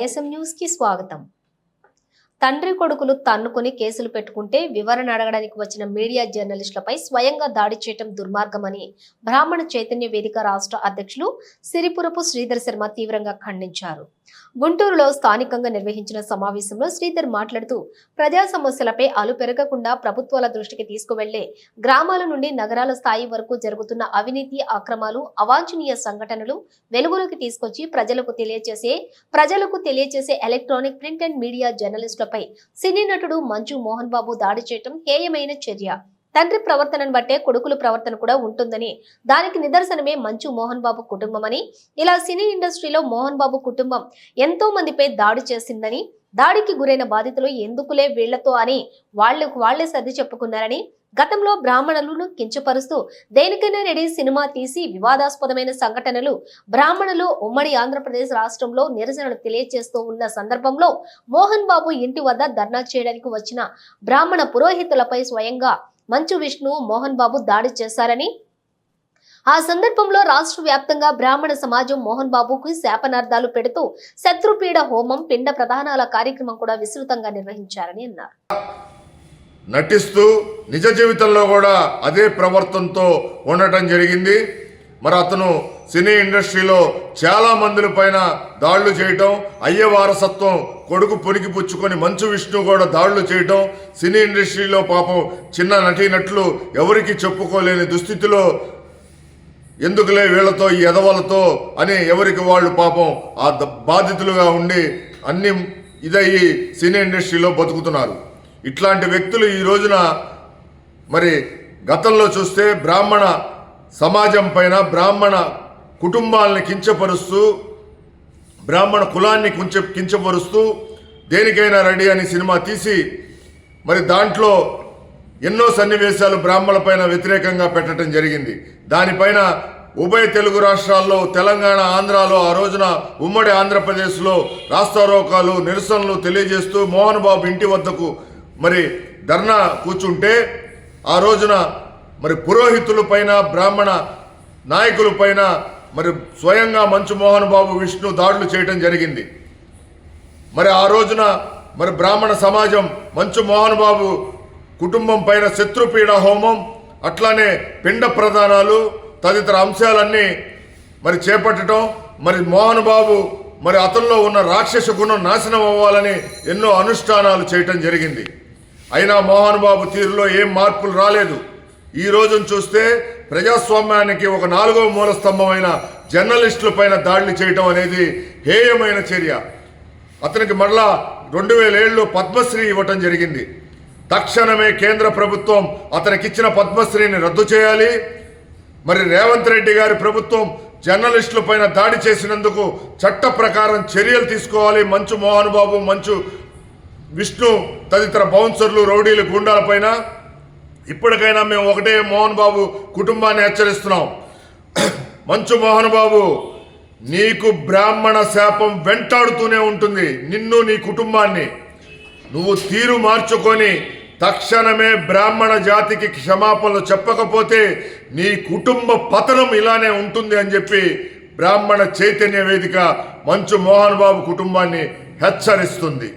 YSM న్యూస్కి స్వాగతం. తండ్రి కొడుకులు తన్నుకొని కేసులు పెట్టుకుంటే వివరణ అడగడానికి వచ్చిన మీడియా జర్నలిస్టులపై స్వయంగా దాడి చేయటం దుర్మార్గమని బ్రాహ్మణ చైతన్య వేదిక రాష్ట్ర అధ్యక్షులు సిరిపురపు శ్రీధర్ శర్మ తీవ్రంగా ఖండించారు. గుంటూరులో స్థానికంగా నిర్వహించిన సమావేశంలో శ్రీధర్ మాట్లాడుతూ ప్రజా సమస్యలపై అలు పెరగకుండా ప్రభుత్వాల దృష్టికి తీసుకువెళ్ళే గ్రామాల నుండి నగరాల స్థాయి వరకు జరుగుతున్న అవినీతి అక్రమాలు అవాంఛనీయ సంఘటనలు వెలుగులోకి తీసుకొచ్చి ప్రజలకు తెలియజేసే ప్రజలకు తెలియజేసే ఎలక్ట్రానిక్ ప్రింట్ అండ్ మీడియా జర్నలిస్టులపై సినీ నటుడు మంచు మోహన్ బాబు దాడి చేయటం హేయమైన చర్య. తండ్రి ప్రవర్తనను బట్టే కొడుకుల ప్రవర్తన కూడా ఉంటుందని. దానికి నిదర్శనమే మంచు మోహన్ బాబు కుటుంబమని. ఇలా సినీ ఇండస్ట్రీలో మోహన్ బాబు కుటుంబం ఎంతో మందిపై దాడి చేసిందని దాడికి గురైన బాధితులు ఎందుకులే వీళ్ళతో అని వాళ్ళకు వాళ్ళే సర్ది చెప్పుకున్నారని గతంలో బ్రాహ్మణులను కించపరుస్తూ దేనికైనా రెడీ సినిమా తీసి వివాదాస్పదమైన సంఘటనలు బ్రాహ్మణులు ఉమ్మడి ఆంధ్రప్రదేశ్ రాష్ట్రంలో నిరసనలు తెలియజేస్తూ ఉన్న సందర్భంలో మోహన్ బాబు ఇంటి వద్ద ధర్నా చేయడానికి వచ్చిన బ్రాహ్మణ పురోహితులపై స్వయంగా మంచు విష్ణు మోహన్ బాబు దాడి చేశారని. ఆ సందర్భంలో రాష్ట్ర వ్యాప్తంగా బ్రాహ్మణ సమాజం మోహన్ బాబుకు శాపనార్థాలు పెడుతూ శత్రుపీడ హోమం పిండ ప్రధానాల కార్యక్రమం కూడా విస్తృతంగా నిర్వహించారని అన్నారు. నటిస్తూ నిజ జీవితంలో కూడా అదే ప్రవర్తనతో ఉండటం జరిగింది. మరి అతను సినీ ఇండస్ట్రీలో చాలా మందుల పైన దాడులు చేయటం అయ్య వారసత్వం కొడుకు పొనికి పుచ్చుకొని మంచు విష్ణు కూడా దాడులు చేయటం సినీ ఇండస్ట్రీలో పాపం చిన్న నటీనటులు ఎవరికి చెప్పుకోలేని దుస్థితిలో ఎందుకులే వీళ్ళతో ఈ ఎదవలతో అని ఎవరికి వాళ్ళు పాపం ఆ బాధితులుగా ఉండి అన్ని ఇదయ్యి సినీ ఇండస్ట్రీలో బతుకుతున్నారు. ఇట్లాంటి వ్యక్తులు ఈ రోజున మరి గతంలో చూస్తే బ్రాహ్మణ సమాజం పైన బ్రాహ్మణ కుటుంబాలని కించపరుస్తూ బ్రాహ్మణ కులాన్ని కించ కించపరుస్తూ దేనికైనా రెడీ అని సినిమా తీసి మరి దాంట్లో ఎన్నో సన్నివేశాలు బ్రాహ్మణుల పైన వ్యతిరేకంగా పెట్టడం జరిగింది. దానిపైన ఉభయ తెలుగు రాష్ట్రాల్లో తెలంగాణ ఆంధ్రాలో ఆ రోజున ఉమ్మడి ఆంధ్రప్రదేశ్లో రాస్తారోకాలు నిరసనలు తెలియజేస్తూ మోహన్ బాబు ఇంటి వద్దకు మరి ధర్నా కూర్చుంటే ఆ రోజున మరి పురోహితుల పైన బ్రాహ్మణ నాయకులపైన మరి స్వయంగా మంచు మోహన్ బాబు విష్ణు దాడులు చేయడం జరిగింది. మరి ఆ రోజున మరి బ్రాహ్మణ సమాజం మంచు మోహన్ బాబు కుటుంబం పైన శత్రుపీడ హోమం అట్లానే పిండ ప్రదానాలు తదితర అంశాలన్నీ మరి చేపట్టడం మరి మోహన్ బాబు మరి అతనిలో ఉన్న రాక్షస గుణం నాశనం అవ్వాలని ఎన్నో అనుష్ఠానాలు చేయటం జరిగింది. అయినా మోహన్ బాబు తీరులో ఏం మార్పులు రాలేదు. ఈ రోజును చూస్తే ప్రజాస్వామ్యానికి ఒక నాలుగవ మూల స్తంభమైన జర్నలిస్టుల పైన దాడులు చేయటం అనేది హేయమైన చర్య. అతనికి మరలా రెండు వేల ఏళ్ళు పద్మశ్రీ ఇవ్వటం జరిగింది. తక్షణమే కేంద్ర ప్రభుత్వం అతనికిచ్చిన పద్మశ్రీని రద్దు చేయాలి. మరి రేవంత్ రెడ్డి గారి ప్రభుత్వం జర్నలిస్టుల పైన దాడి చేసినందుకు చట్ట ప్రకారం చర్యలు తీసుకోవాలి. మంచు మోహన్ బాబు మంచు విష్ణు తదితర బౌన్సర్లు రౌడీలు గుండాలపైన ఇప్పటికైనా మేము ఒకటే మోహన్ బాబు కుటుంబాన్ని హెచ్చరిస్తున్నాం. మంచు మోహన్ బాబు నీకు బ్రాహ్మణ శాపం వెంటాడుతూనే ఉంటుంది నిన్ను నీ కుటుంబాన్ని. నువ్వు తీరు మార్చుకొని తక్షణమే బ్రాహ్మణ జాతికి క్షమాపణలు చెప్పకపోతే నీ కుటుంబ పతనం ఇలానే ఉంటుంది అని చెప్పి బ్రాహ్మణ చైతన్య వేదిక మంచు మోహన్ బాబు కుటుంబాన్ని హెచ్చరిస్తుంది.